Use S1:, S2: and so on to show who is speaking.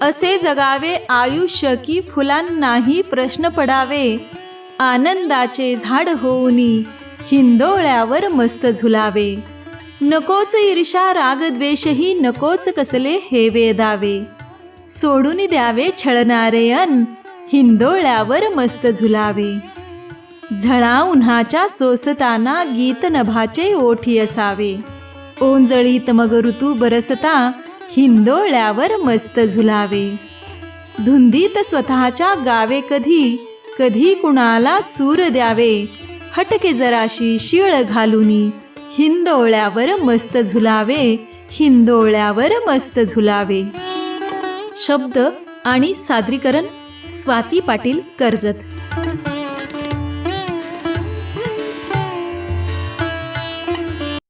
S1: असे जगावे आयुष्य की फुलांनाही प्रश्न पडावे. आनंदाचे झाड होऊनी हिंदोळ्यावर मस्त झुलावे. नकोच ईर्षा रागद्वेषही नकोच कसले हे वेदावे सोडून द्यावे छळणारे अन हिंदोळ्यावर मस्त झुलावे. झळा उन्हाच्या सोसताना गीत नभाचे ओठी असावे. ओंजळीत मग ऋतू बरसता हिंदोळ्यावर मस्त झुलावे. धुंदीत स्वतःच्या गावे कधी कधी कुणाला सूर द्यावे. हटके जराशी शिळ घालुनी हिंदोळ्यावर मस्त झुलावे हिंदोळ्यावर मस्त झुलावे. शब्द आणि सादरीकरण स्वाती पाटील कर्जत.